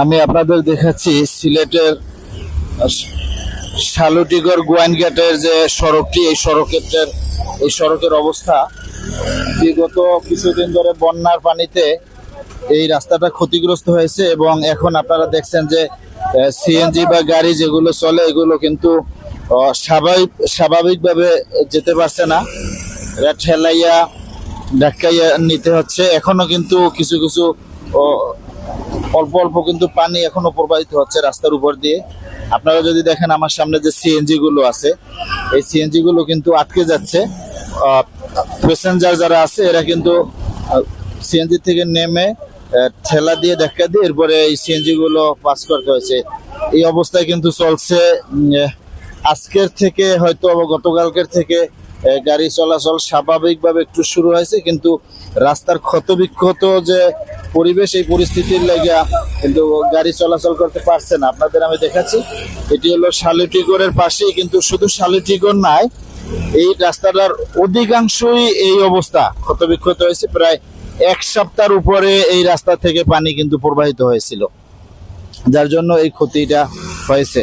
আমি আপনাদের দেখাচ্ছি সিলেটের শালুটিগড় গোয়াইনঘাটের যে সড়কটি, এই সড়কের এই সড়কের অবস্থা। বিগত কিছুদিন ধরে বন্যার পানিতে এই রাস্তাটা ক্ষতিগ্রস্ত হয়েছে এবং এখন আপনারা দেখছেন যে সিএনজি বা গাড়ি যেগুলো চলে, এগুলো কিন্তু স্বাভাবিক, স্বাভাবিকভাবে যেতে পারছে না। ঠেলাইয়া, ধাক্কাইয়া নিতে হচ্ছে। এখনও কিন্তু কিছু কিছু অল্প অল্প কিন্তু পানি এখনও প্রবাহিত হচ্ছে রাস্তার উপর দিয়ে। আপনারা যদি দেখেন আমার সামনে যে সিএনজি গুলো আছে, এই সিএনজি গুলো কিন্তু আটকে যাচ্ছে। প্যাসেঞ্জার যারা আছে, এরা কিন্তু সিএনজি থেকে নেমে ঠেলা দিয়ে ধাক্কা দিয়ে এরপরে এই সিএনজি গুলো পাস করতে হয়েছে। এই অবস্থায় কিন্তু চলছে আজকের থেকে হয়তো গতকালকের থেকে গাড়ি চলাচল স্বাভাবিকভাবে একটু শুরু হয়েছে, কিন্তু রাস্তার ক্ষতবিক্ষত যে পরিবেশ এই পরিস্থিতির লেগে কিন্তু গাড়ি চলাচল করতে পারছে না। আপনাদের আমি দেখাচ্ছি, এটি হলো শালুটিগড়ের পাশেই, কিন্তু শুধু শালুটিগড় নাই, এই রাস্তাটার অধিকাংশই এই অবস্থা। ক্ষতবিক্ষত হয়েছে, প্রায় এক সপ্তাহের উপরে এই রাস্তা থেকে পানি কিন্তু প্রবাহিত হয়েছিল। যার জন্য এই ক্ষতিটা হয়েছে।